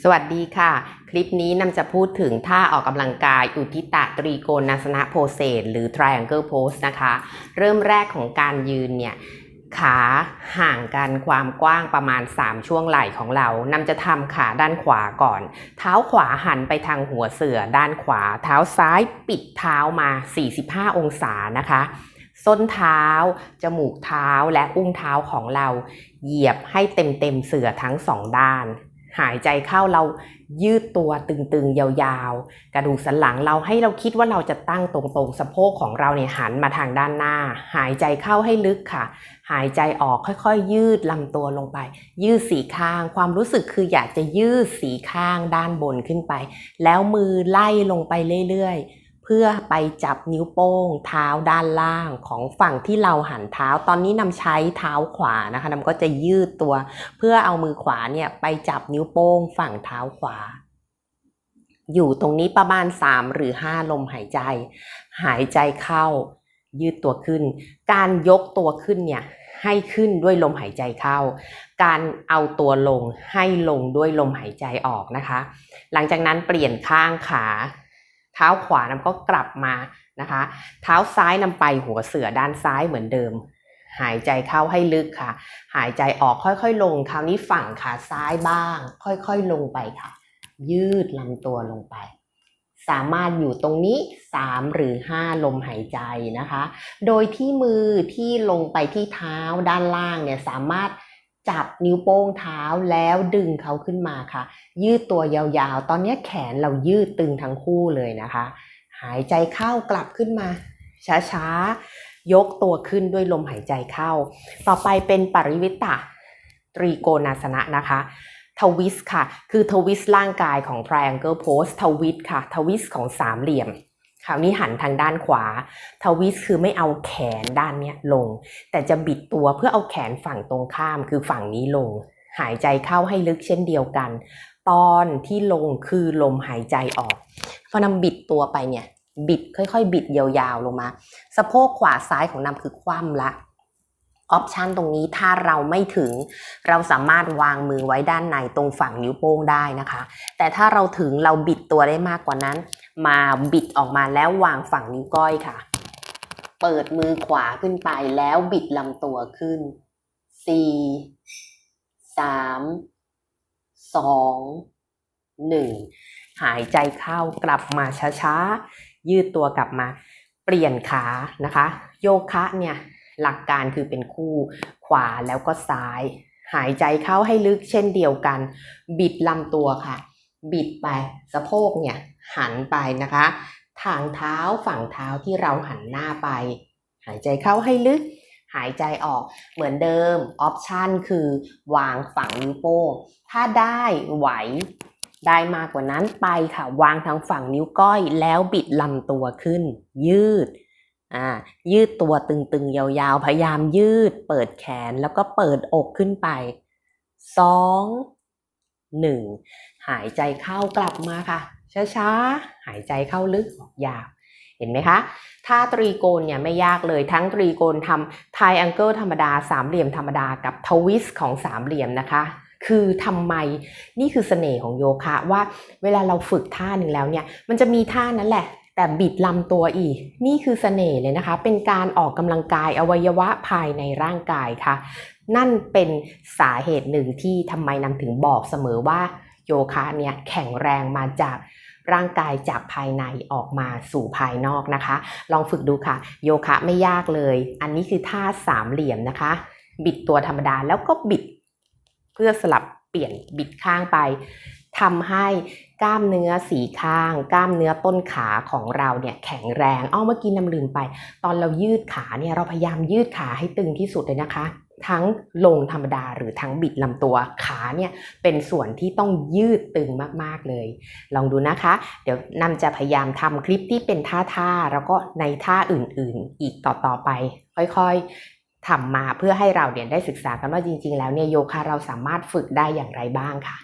สวัสดีค่ะ คลิปนี้นำจะพูดถึงท่าออกกำลังกายอุทิตะตรีโกณาสนะโพเซตหรือ triangle pose นะคะ เริ่มแรกของการยืนเนี่ย ขาห่างกันความกว้างประมาณ 3 ช่วงไหล่ของเรานำจะทำขาด้านขวาก่อน เท้าขวาหันไปทางหัวเสือด้านขวา เท้าซ้ายปิดเท้ามา 45 องศานะคะส้นเท้า จมูกเท้าและอุ้งเท้าของเรา เหยียบให้เต็มเต็มเสือทั้งสองด้าน หายใจเข้าเรายืดตัวตึงๆ ยาวๆ กระดูกสันหลังเราให้เราคิดว่าเราจะตั้งตรงๆ สะโพกของเราเนี่ยหันมาทางด้านหน้า หายใจเข้าให้ลึกค่ะ หายใจออกค่อยๆ ยืดลำตัวลงไป ยืดสีข้าง ความรู้สึกคืออยากจะยืดสีข้างด้านบนขึ้นไป แล้วมือไล่ลงไปเรื่อยๆ เพื่อไปจับนิ้วโป้ง เท้าด้านล่างของฝั่งที่เราหันเท้า ตอนนี้นำใช้เท้าขวานะคะนำก็จะยืดตัว เพื่อเอามือขวาเนี่ยไปจับนิ้วโป้ง ฝั่งเท้าขวา อยู่ตรงนี้ประมาณ 3 หรือ 5 ลมหายใจ หายใจเข้า ยืดตัวขึ้น การยกตัวขึ้นเนี่ยให้ขึ้นด้วยลมหายใจเข้า การเอาตัวลงให้ลงด้วยลมหายใจออกนะคะ หลังจากนั้นเปลี่ยนข้างขา เท้าขวานำก็กลับมานะคะ เท้าซ้ายนำไปหัวเสือด้านซ้ายเหมือนเดิม หายใจเข้าให้ลึกค่ะ หายใจออกค่อยๆ ลง คราวนี้ฝั่งขาซ้ายบ้าง ค่อยๆลงไปค่ะ ยืดลำตัวลงไปสามารถอยู่ตรงนี้ 3 หรือ 5 ลมหายใจนะคะ โดยที่มือที่ลงไปที่เท้าด้านล่างเนี่ยสามารถ จับนิ้วโป้งเท้าแล้วดึงเขาขึ้นมาค่ะ ยืดตัวยาวๆ ตอนนี้แขนเรายืดตึงทั้งคู่เลยนะคะ หายใจเข้ากลับขึ้นมา ช้าๆ ยกตัวขึ้นด้วยลมหายใจเข้า ต่อไปเป็นปริวิตะตรีโกณาสนะนะคะทวิสค่ะ คือทวิสร่างกายของ triangle pose ทวิสค่ะ ทวิสของสามเหลี่ยม คราวนี้หันทางด้านขวา ทวิสคือไม่เอาแขนด้านเนี้ยลง แต่จะบิดตัวเพื่อเอาแขนฝั่งตรงข้ามคือฝั่งนี้ลง หายใจเข้าให้ลึกเช่นเดียวกัน ตอนที่ลงคือลมหายใจออกพอนำบิดตัวไปเนี่ย บิดค่อยๆ บิดยาวๆลงมา สะโพกขวาซ้ายของนำคือคว่ำละออปชันตรงนี้ถ้าเราไม่ถึง เราสามารถวางมือไว้ด้านในตรงฝั่งนิ้วโป้งได้นะคะ แต่ถ้าเราถึงเราบิดตัวได้มากกว่านั้น มาบิดออกมาแล้ววางฝั่งนิ้วก้อยค่ะ เปิดมือขวาขึ้นไปแล้วบิดลำตัวขึ้นสี่สามสองหนึ่งหายใจเข้ากลับมาช้าๆ ยืดตัวกลับมา เปลี่ยนขานะคะ โยคะเนี่ยหลักการคือเป็นคู่ขวาแล้วก็ซ้าย หายใจเข้าให้ลึกเช่นเดียวกัน บิดลำตัวค่ะ บิดไปสะโพกเนี่ยหันไปนะคะทางเท้าฝั่งเท้าที่เราหันหน้าไป หายใจเข้าให้ลึก หายใจออกเหมือนเดิมออปชันคือวางฝั่งนิ้วโป้งถ้าได้ไหวได้มากกว่านั้นไปค่ะ วางทางฝั่งนิ้วก้อยแล้วบิดลำตัวขึ้น ยืดอ่ายืดตัวตึงๆ ยาวๆ พยายามยืด เปิดแขนแล้วก็เปิดอกขึ้นไปสอง หนึ่งหายใจเข้ากลับมาค่ะ ช้าๆ หายใจเข้าลึกออกยาว เห็นไหมคะ ถ้าตรีโกณเนี่ยไม่ยากเลยทั้งตรีโกณทำไทแองเกิลธรรมดาสามเหลี่ยมธรรมดากับทวิสของสามเหลี่ยมนะคะคือทำไมนี่คือเสน่ห์ของโยคะว่าเวลาเราฝึกท่าหนึ่งแล้วเนี่ยมันจะมีท่านั้นแหละ แต่บิดลำตัวอีก นี่คือเสน่ห์เลยนะคะ เป็นการออกกำลังกายอวัยวะภายในร่างกายค่ะ นั่นเป็นสาเหตุหนึ่งที่ทำไมนำถึงบอกเสมอว่าโยคะเนี่ยแข็งแรงมาจากร่างกายจากภายในออกมาสู่ภายนอกนะคะ ลองฝึกดูค่ะ โยคะไม่ยากเลย อันนี้คือท่าสามเหลี่ยมนะคะ บิดตัวธรรมดาแล้วก็บิด เพื่อสลับเปลี่ยนบิดข้างไป ทำให้กล้ามเนื้อสีข้าง กล้ามเนื้อต้นขาของเราเนี่ยแข็งแรงอ้อเมื่อกี้นำลืมไป ตอนเรายืดขาเนี่ยเราพยายามยืดขาให้ตึงที่สุดเลยนะคะ ทั้งลงธรรมดาหรือทั้งบิดลำตัวขาเนี่ยเป็นส่วนที่ต้องยืดตึงมากๆเลย ลองดูนะคะ เดี๋ยวนำจะพยายามทำคลิปที่เป็นท่าท่าๆแล้วก็ในท่าอื่นๆ อีกต่อๆไป ค่อยๆทำมาเพื่อให้เราเนี่ยได้ศึกษากันว่าจริง ๆ แล้วเนี่ยโยคะเราสามารถฝึกได้อย่างไรบ้างค่ะ